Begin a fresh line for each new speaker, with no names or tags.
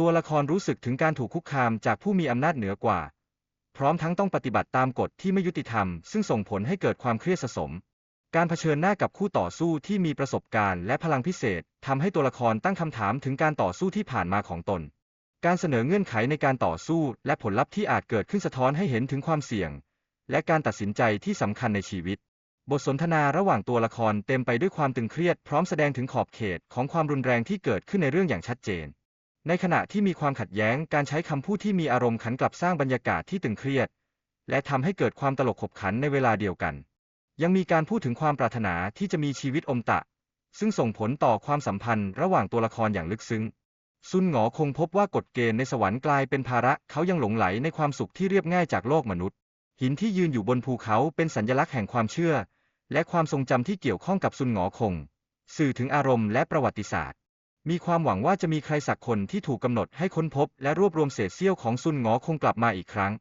ตัวละครรู้สึกถึงการถูกคุกคามจากผู้มีอำนาจเหนือกว่า พร้อมทั้งต้องปฏิบัติตามกฎที่ไม่ยุติธรรม ซึ่งส่งผลให้เกิดความเครียดสะสม การเผชิญหน้ากับคู่ต่อสู้ที่มีประสบการณ์และพลังพิเศษทำให้ตัวละครตั้งคำถามถึงการต่อสู้ที่ผ่านมาของตน การเสนอเงื่อนไขในการต่อสู้ และผลลัพธ์ที่อาจเกิดขึ้นสะท้อนให้เห็นถึงความเสี่ยง และการตัดสินใจที่สำคัญในชีวิต บทสนทนาระหว่างตัวละครเต็มไปด้วยความตึงเครียด พร้อมแสดงถึงขอบเขตของความรุนแรงที่เกิดขึ้นในเรื่องอย่างชัดเจน ในขณะที่มีความขัดแย้งการใช้คำพูดที่มีอารมณ์ขันกลับสร้างบรรยากาศที่ตึงเครียด และทำให้เกิดความตลกขบขันในเวลาเดียวกัน ยังมีการพูดถึงความปรารถนาที่จะมีชีวิตอมตะ ซึ่งส่งผลต่อความสัมพันธ์ระหว่างตัวละครอย่างลึกซึ้ง ซุนหงอคงพบว่ากฎเกณฑ์ในสวรรค์กลายเป็นภาระเขายังหลงไหลในความสุขที่เรียบง่ายจากโลกมนุษย์ หินที่ยืนอยู่บนภูเขาเป็นสัญลักษณ์แห่งความเชื่อ และความทรงจำที่เกี่ยวข้องกับซุนหงอคง สื่อถึงอารมณ์และประวัติศาสตร์ มีความหวังว่าจะมีใครสักคนที่ถูกกำหนดให้ค้นพบและรวบรวมเศษเสี้ยวของซุนงอคงกลับมาอีกครั้ง